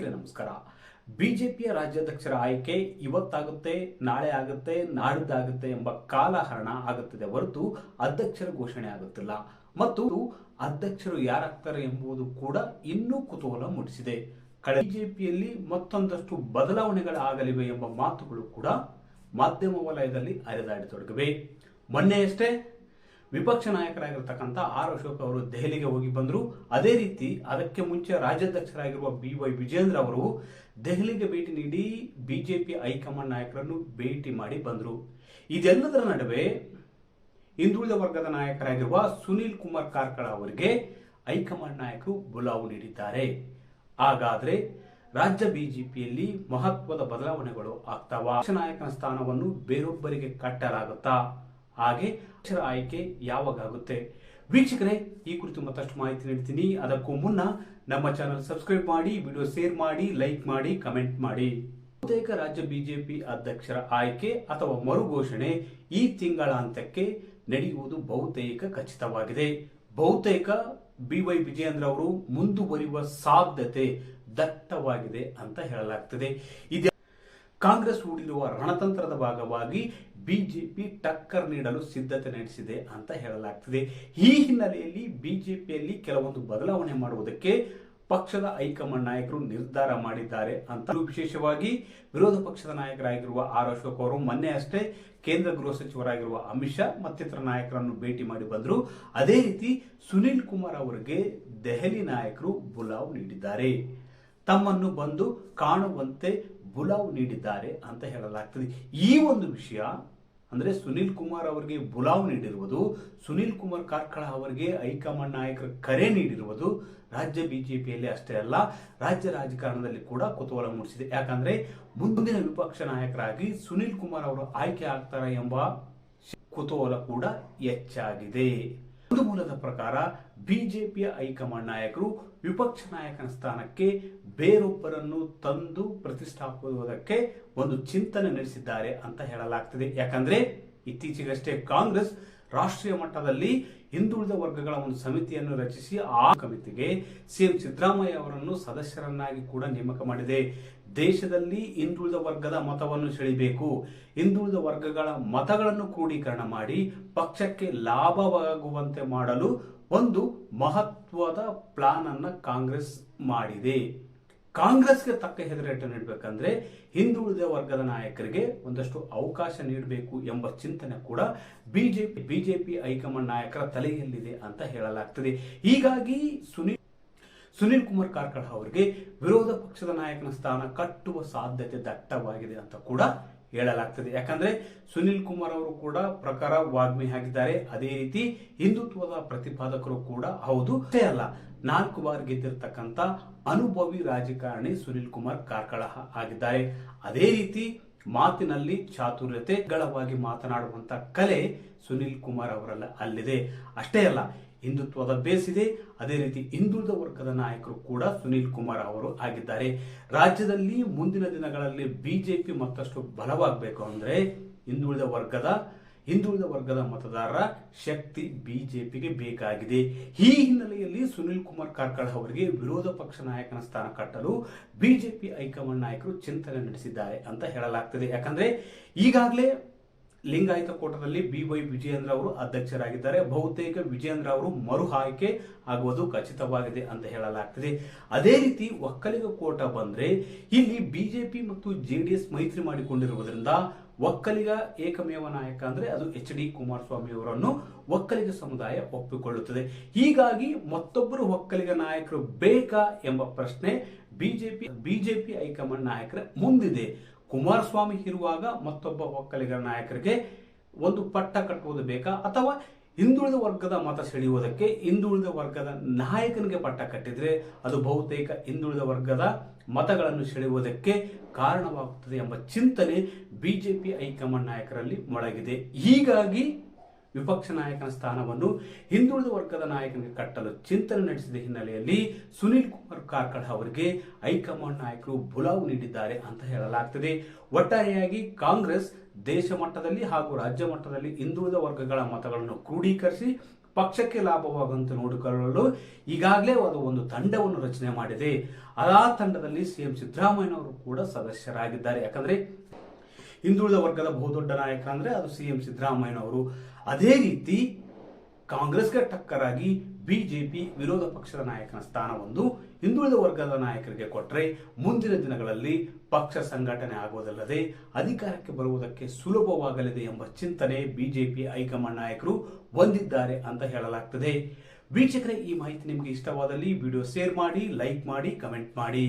ವೀಕ್ಷಕರೇ, ನಮಸ್ಕಾರ. ಬಿಜೆಪಿಯ ರಾಜ್ಯಾಧ್ಯಕ್ಷರ ಆಯ್ಕೆ ಇವತ್ತಾಗುತ್ತೆ, ನಾಳೆ ಆಗುತ್ತೆ, ನಾಡಿದ್ದಾಗುತ್ತೆ ಎಂಬ ಕಾಲಹರಣ ಆಗುತ್ತದೆ ಹೊರತು ಅಧ್ಯಕ್ಷರ ಘೋಷಣೆ ಆಗುತ್ತಿಲ್ಲ. ಮತ್ತು ಅಧ್ಯಕ್ಷರು ಯಾರಾಗ್ತಾರೆ ಎಂಬುದು ಕೂಡ ಇನ್ನೂ ಕುತೂಹಲ ಮೂಡಿಸಿದೆ. ಕಳೆ ಬಿಜೆಪಿಯಲ್ಲಿ ಮತ್ತೊಂದಷ್ಟು ಬದಲಾವಣೆಗಳಾಗಲಿವೆ ಎಂಬ ಮಾತುಗಳು ಕೂಡ ಮಾಧ್ಯಮ ವಲಯದಲ್ಲಿ ಹರಿದಾಡತೊಡಗಿವೆ ಮೊನ್ನೆಯಷ್ಟೇ ವಿಪಕ್ಷ ನಾಯಕರಾಗಿರ್ತಕ್ಕಂಥ ಆರ್ ಅಶೋಕ್ ಅವರು ದೆಹಲಿಗೆ ಹೋಗಿ ಬಂದರು. ಅದೇ ರೀತಿ ಅದಕ್ಕೆ ಮುಂಚೆ ರಾಜ್ಯಾಧ್ಯಕ್ಷರಾಗಿರುವ ಬಿ ವೈ ವಿಜೇಂದ್ರ ಅವರು ದೆಹಲಿಗೆ ಭೇಟಿ ನೀಡಿ ಬಿಜೆಪಿ ಹೈಕಮಾಂಡ್ ನಾಯಕರನ್ನು ಭೇಟಿ ಮಾಡಿ ಬಂದರು. ಇದೆಲ್ಲದರ ನಡುವೆ ಹಿಂದುಳಿದ ವರ್ಗದ ನಾಯಕರಾಗಿರುವ ಸುನೀಲ್ ಕುಮಾರ್ ಕಾರ್ಕಳ ಅವರಿಗೆ ಹೈಕಮಾಂಡ್ ನಾಯಕರು ಬುಲಾವು ನೀಡಿದ್ದಾರೆ. ಹಾಗಾದರೆ ರಾಜ್ಯ ಬಿಜೆಪಿಯಲ್ಲಿ ಮಹತ್ವದ ಬದಲಾವಣೆಗಳು ಆಗ್ತಾವ? ನಾಯಕನ ಸ್ಥಾನವನ್ನು ಬೇರೊಬ್ಬರಿಗೆ ಕಟ್ಟಲಾಗುತ್ತಾ? ಹಾಗೆ ಅಕ್ಷರ ಆಯ್ಕೆ ಯಾವಾಗ ಆಗುತ್ತೆ ವೀಕ್ಷಕರೇ, ಈ ಕುರಿತು ಮತ್ತಷ್ಟು ಮಾಹಿತಿ ನೀಡ್ತೀನಿ. ಅದಕ್ಕೂ ಮುನ್ನ ನಮ್ಮ ಚಾನಲ್ ಸಬ್ಸ್ಕ್ರೈಬ್ ಮಾಡಿ, ವಿಡಿಯೋ ಶೇರ್ ಮಾಡಿ, ಲೈಕ್ ಮಾಡಿ, ಕಮೆಂಟ್ ಮಾಡಿ. ಬಹುತೇಕ ರಾಜ್ಯ ಬಿಜೆಪಿ ಅಧ್ಯಕ್ಷರ ಆಯ್ಕೆ ಅಥವಾ ಮರು ಘೋಷಣೆ ಈ ತಿಂಗಳಾಂತ್ಯಕ್ಕೆ ನಡೆಯುವುದು ಬಹುತೇಕ ಖಚಿತವಾಗಿದೆ. ಬಹುತೇಕ ಬಿ ವೈ ವಿಜಯೇಂದ್ರ ಅವರು ಮುಂದುವರಿಯುವ ಸಾಧ್ಯತೆ ದಟ್ಟವಾಗಿದೆ ಅಂತ ಹೇಳಲಾಗ್ತದೆ. ಕಾಂಗ್ರೆಸ್ ಹೂಡಿರುವ ರಣತಂತ್ರದ ಭಾಗವಾಗಿ ಬಿಜೆಪಿ ಟಕ್ಕರ್ ನೀಡಲು ಸಿದ್ಧತೆ ನಡೆಸಿದೆ ಅಂತ ಹೇಳಲಾಗ್ತಿದೆ. ಈ ಹಿನ್ನೆಲೆಯಲ್ಲಿ ಬಿಜೆಪಿಯಲ್ಲಿ ಕೆಲವೊಂದು ಬದಲಾವಣೆ ಮಾಡುವುದಕ್ಕೆ ಪಕ್ಷದ ಹೈಕಮಾಂಡ್ ನಾಯಕರು ನಿರ್ಧಾರ ಮಾಡಿದ್ದಾರೆ ಅಂತ ವಿಶೇಷವಾಗಿ ವಿರೋಧ ಪಕ್ಷದ ನಾಯಕರಾಗಿರುವ ಆರ್ ಅಶೋಕ್ ಅವರು ಮೊನ್ನೆ ಅಷ್ಟೇ ಕೇಂದ್ರ ಗೃಹ ಸಚಿವರಾಗಿರುವ ಅಮಿತ್ ಶಾ ಮತ್ತಿತರ ನಾಯಕರನ್ನು ಭೇಟಿ ಮಾಡಿ ಬಂದರು. ಅದೇ ರೀತಿ ಸುನೀಲ್ ಕುಮಾರ್ ಅವರಿಗೆ ದೆಹಲಿ ನಾಯಕರು ಬುಲಾವ್ ನೀಡಿದ್ದಾರೆ. ತಮ್ಮನ್ನು ಬಂದು ಕಾಣುವಂತೆ ಬುಲಾವ್ ನೀಡಿದ್ದಾರೆ ಅಂತ ಹೇಳಲಾಗ್ತದೆ. ಈ ಒಂದು ವಿಷಯ ಅಂದ್ರೆ ಸುನೀಲ್ ಕುಮಾರ್ ಅವರಿಗೆ ಬುಲಾವ್ ನೀಡಿರುವುದು, ಸುನೀಲ್ ಕುಮಾರ್ ಕಾರ್ಕಳ ಅವರಿಗೆ ಹೈಕಮಾಂಡ್ ನಾಯಕರ ಕರೆ ನೀಡಿರುವುದು ರಾಜ್ಯ ಬಿಜೆಪಿಯಲ್ಲಿ ಅಷ್ಟೇ ಅಲ್ಲ, ರಾಜ್ಯ ರಾಜಕಾರಣದಲ್ಲಿ ಕೂಡ ಕುತೂಹಲ ಮೂಡಿಸಿದೆ. ಯಾಕಂದ್ರೆ ಮುಂದಿನ ವಿಪಕ್ಷ ನಾಯಕರಾಗಿ ಸುನೀಲ್ ಕುಮಾರ್ ಅವರು ಆಯ್ಕೆ ಆಗ್ತಾರೆ ಎಂಬ ಕುತೂಹಲ ಕೂಡ ಹೆಚ್ಚಾಗಿದೆ. ಒಂದು ಮೂಲದ ಪ್ರಕಾರ ಬಿಜೆಪಿಯ ಹೈಕಮಾಂಡ್ ನಾಯಕರು ವಿಪಕ್ಷ ನಾಯಕನ ಸ್ಥಾನಕ್ಕೆ ಬೇರೊಬ್ಬರನ್ನು ತಂದು ಪ್ರತಿಷ್ಠಾಪಿಸುವುದಕ್ಕೆ ಒಂದು ಚಿಂತನೆ ನಡೆಸಿದ್ದಾರೆ ಅಂತ ಹೇಳಲಾಗ್ತದೆ. ಯಾಕಂದ್ರೆ ಇತ್ತೀಚೆಗಷ್ಟೇ ಕಾಂಗ್ರೆಸ್ ರಾಷ್ಟ್ರೀಯ ಮಟ್ಟದಲ್ಲಿ ಹಿಂದುಳಿದ ವರ್ಗಗಳ ಒಂದು ಸಮಿತಿಯನ್ನು ರಚಿಸಿ ಆ ಸಮಿತಿಗೆ ಸಿಎಂ ಸಿದ್ದರಾಮಯ್ಯ ಅವರನ್ನು ಸದಸ್ಯರನ್ನಾಗಿ ಕೂಡ ನೇಮಕ ಮಾಡಿದೆ. ದೇಶದಲ್ಲಿ ಹಿಂದುಳಿದ ವರ್ಗದ ಮತವನ್ನು ಸೆಳಿಬೇಕು. ಹಿಂದುಳಿದ ವರ್ಗಗಳ ಮತಗಳನ್ನು ಕ್ರೋಢೀಕರಣ ಮಾಡಿ ಪಕ್ಷಕ್ಕೆ ಲಾಭವಾಗುವಂತೆ ಮಾಡಲು ಒಂದು ಮಹತ್ವದ ಪ್ಲಾನ್ ಅನ್ನ ಕಾಂಗ್ರೆಸ್ ಮಾಡಿದೆ. ಕಾಂಗ್ರೆಸ್ಗೆ ತಕ್ಕ ಹೆದರೇಟು ನೀಡಬೇಕಂದ್ರೆ ಹಿಂದುಳಿದ ವರ್ಗದ ನಾಯಕರಿಗೆ ಒಂದಷ್ಟು ಅವಕಾಶ ನೀಡಬೇಕು ಎಂಬ ಚಿಂತನೆ ಕೂಡ ಬಿಜೆಪಿ ಬಿಜೆಪಿ ಹೈಕಮಾಂಡ್ ನಾಯಕರ ತಲೆಯಲ್ಲಿದೆ ಅಂತ ಹೇಳಲಾಗ್ತದೆ. ಹೀಗಾಗಿ ಸುನೀಲ್ ಸುನೀಲ್ ಕುಮಾರ್ ಕಾರ್ಕಳ ಅವರಿಗೆ ವಿರೋಧ ಪಕ್ಷದ ನಾಯಕನ ಸ್ಥಾನ ಕಟ್ಟುವ ಸಾಧ್ಯತೆ ದಟ್ಟವಾಗಿದೆ ಅಂತ ಕೂಡ ಹೇಳಲಾಗ್ತದೆ. ಯಾಕಂದ್ರೆ ಸುನಿಲ್ ಕುಮಾರ್ ಅವರು ಕೂಡ ಪ್ರಕಾರ ವಾಗ್ಮಿ ಆಗಿದ್ದಾರೆ. ಅದೇ ರೀತಿ ಹಿಂದುತ್ವದ ಪ್ರತಿಪಾದಕರು ಕೂಡ ಹೌದು. ಅಷ್ಟೇ ಅಲ್ಲ, ನಾಲ್ಕು ಬಾರಿ ಗೆದ್ದಿರ್ತಕ್ಕಂಥ ಅನುಭವಿ ರಾಜಕಾರಣಿ ಸುನಿಲ್ ಕುಮಾರ್ ಕಾರ್ಕಳ ಆಗಿದ್ದಾರೆ. ಅದೇ ರೀತಿ ಮಾತಿನಲ್ಲಿ ಚಾತುರ್ಯತೆಗಳವಾಗಿ ಮಾತನಾಡುವಂತ ಕಲೆ ಸುನಿಲ್ ಕುಮಾರ್ ಅವರಲ್ಲ ಅಲ್ಲಿದೆ. ಅಷ್ಟೇ ಅಲ್ಲ ಹಿಂದುತ್ವದ ಬೇಸಿದೆ. ಅದೇ ರೀತಿ ಹಿಂದುಳಿದ ವರ್ಗದ ನಾಯಕರು ಕೂಡ ಸುನೀಲ್ ಕುಮಾರ್ ಅವರು ಆಗಿದ್ದಾರೆ. ರಾಜ್ಯದಲ್ಲಿ ಮುಂದಿನ ದಿನಗಳಲ್ಲಿ ಬಿಜೆಪಿ ಮತ್ತಷ್ಟು ಬಲವಾಗಬೇಕು ಅಂದ್ರೆ ಹಿಂದುಳಿದ ವರ್ಗದ ಹಿಂದುಳಿದ ವರ್ಗದ ಮತದಾರರ ಶಕ್ತಿ ಬಿಜೆಪಿಗೆ ಬೇಕಾಗಿದೆ. ಈ ಹಿನ್ನೆಲೆಯಲ್ಲಿ ಸುನೀಲ್ ಕುಮಾರ್ ಕಾರ್ಕಳ ಅವರಿಗೆ ವಿರೋಧ ಪಕ್ಷ ನಾಯಕನ ಸ್ಥಾನ ಕಟ್ಟಲು ಬಿಜೆಪಿ ಹೈಕಮಾಂಡ್ ನಾಯಕರು ಚಿಂತನೆ ನಡೆಸಿದ್ದಾರೆ ಅಂತ ಹೇಳಲಾಗ್ತದೆ. ಯಾಕಂದ್ರೆ ಈಗಾಗಲೇ ಲಿಂಗಾಯತ ಕೋಟದಲ್ಲಿ ಬಿ ವೈ ವಿಜಯೇಂದ್ರ ಅವರು ಅಧ್ಯಕ್ಷರಾಗಿದ್ದಾರೆ. ಬಹುತೇಕ ವಿಜಯೇಂದ್ರ ಅವರು ಮರು ಆಯ್ಕೆ ಆಗುವುದು ಖಚಿತವಾಗಿದೆ ಅಂತ ಹೇಳಲಾಗ್ತದೆ. ಅದೇ ರೀತಿ ಒಕ್ಕಲಿಗ ಕೋಟ ಬಂದ್ರೆ ಇಲ್ಲಿ ಬಿಜೆಪಿ ಮತ್ತು ಜೆಡಿಎಸ್ ಮೈತ್ರಿ ಮಾಡಿಕೊಂಡಿರುವುದರಿಂದ ಒಕ್ಕಲಿಗ ಏಕಮೇವ ನಾಯಕ ಅಂದ್ರೆ ಅದು ಎಚ್ ಡಿ ಕುಮಾರಸ್ವಾಮಿ ಅವರನ್ನು ಒಕ್ಕಲಿಗ ಸಮುದಾಯ ಒಪ್ಪಿಕೊಳ್ಳುತ್ತದೆ. ಹೀಗಾಗಿ ಮತ್ತೊಬ್ಬರು ಒಕ್ಕಲಿಗ ನಾಯಕರು ಬೇಕಾ ಎಂಬ ಪ್ರಶ್ನೆ ಬಿಜೆಪಿ ಬಿಜೆಪಿ ಹೈಕಮಾಂಡ್ ನಾಯಕರ ಮುಂದಿದೆ. ಕುಮಾರಸ್ವಾಮಿ ಇರುವಾಗ ಮತ್ತೊಬ್ಬ ಒಕ್ಕಲಿಗರ ನಾಯಕರಿಗೆ ಒಂದು ಪಟ್ಟ ಕಟ್ಟುವುದು ಬೇಕಾ? ಅಥವಾ ಹಿಂದುಳಿದ ವರ್ಗದ ಮತ ಸೆಳೆಯುವುದಕ್ಕೆ ಹಿಂದುಳಿದ ವರ್ಗದ ನಾಯಕನಿಗೆ ಪಟ್ಟ ಕಟ್ಟಿದರೆ ಅದು ಬಹುತೇಕ ಹಿಂದುಳಿದ ವರ್ಗದ ಮತಗಳನ್ನು ಸೆಳೆಯುವುದಕ್ಕೆ ಕಾರಣವಾಗುತ್ತದೆ ಎಂಬ ಚಿಂತನೆ ಬಿಜೆಪಿ ಹೈಕಮಾಂಡ್ ನಾಯಕರಲ್ಲಿ ಮೊಳಗಿದೆ. ಹೀಗಾಗಿ ವಿಪಕ್ಷ ನಾಯಕನ ಸ್ಥಾನವನ್ನು ಹಿಂದುಳಿದ ವರ್ಗದ ನಾಯಕನಿಗೆ ಕಟ್ಟಲು ಚಿಂತನೆ ನಡೆಸಿದ ಹಿನ್ನೆಲೆಯಲ್ಲಿ ಸುನೀಲ್ ಕುಮಾರ್ ಕಾರ್ಕಳ ಅವರಿಗೆ ಹೈಕಮಾಂಡ್ ನಾಯಕರು ಬುಲಾವು ನೀಡಿದ್ದಾರೆ ಅಂತ ಹೇಳಲಾಗ್ತದೆ. ಒಟ್ಟಾರೆಯಾಗಿ ಕಾಂಗ್ರೆಸ್ ದೇಶ ಮಟ್ಟದಲ್ಲಿ ಹಾಗೂ ರಾಜ್ಯ ಮಟ್ಟದಲ್ಲಿ ಹಿಂದುಳಿದ ವರ್ಗಗಳ ಮತಗಳನ್ನು ಕ್ರೋಢೀಕರಿಸಿ ಪಕ್ಷಕ್ಕೆ ಲಾಭವಾಗುವಂತೆ ನೋಡಿಕೊಳ್ಳಲು ಈಗಾಗಲೇ ಅದು ಒಂದು ತಂಡವನ್ನು ರಚನೆ ಮಾಡಿದೆ. ಆ ತಂಡದಲ್ಲಿ ಸಿಎಂ ಸಿದ್ದರಾಮಯ್ಯನವರು ಕೂಡ ಸದಸ್ಯರಾಗಿದ್ದಾರೆ. ಯಾಕಂದ್ರೆ ಹಿಂದುಳಿದ ವರ್ಗದ ಬಹುದೊಡ್ಡ ನಾಯಕ ಅಂದ್ರೆ ಅದು ಸಿಎಂ ಸಿದ್ದರಾಮಯ್ಯನವರು. ಅದೇ ರೀತಿ ಕಾಂಗ್ರೆಸ್ಗೆ ಟಕ್ಕರಾಗಿ ಬಿಜೆಪಿ ವಿರೋಧ ಪಕ್ಷದ ನಾಯಕನ ಸ್ಥಾನವೊಂದು ಹಿಂದುಳಿದ ವರ್ಗದ ನಾಯಕರಿಗೆ ಕೊಟ್ಟರೆ ಮುಂದಿನ ದಿನಗಳಲ್ಲಿ ಪಕ್ಷ ಸಂಘಟನೆ ಆಗುವುದಲ್ಲದೆ ಅಧಿಕಾರಕ್ಕೆ ಬರುವುದಕ್ಕೆ ಸುಲಭವಾಗಲಿದೆ ಎಂಬ ಚಿಂತನೆ ಬಿಜೆಪಿ ಹೈಕಮಾಂಡ್ ನಾಯಕರು ಹೊಂದಿದ್ದಾರೆ ಅಂತ ಹೇಳಲಾಗ್ತದೆ. ವೀಕ್ಷಕರೇ, ಈ ಮಾಹಿತಿ ನಿಮಗೆ ಇಷ್ಟವಾದಲ್ಲಿ ವಿಡಿಯೋ ಶೇರ್ ಮಾಡಿ, ಲೈಕ್ ಮಾಡಿ, ಕಮೆಂಟ್ ಮಾಡಿ.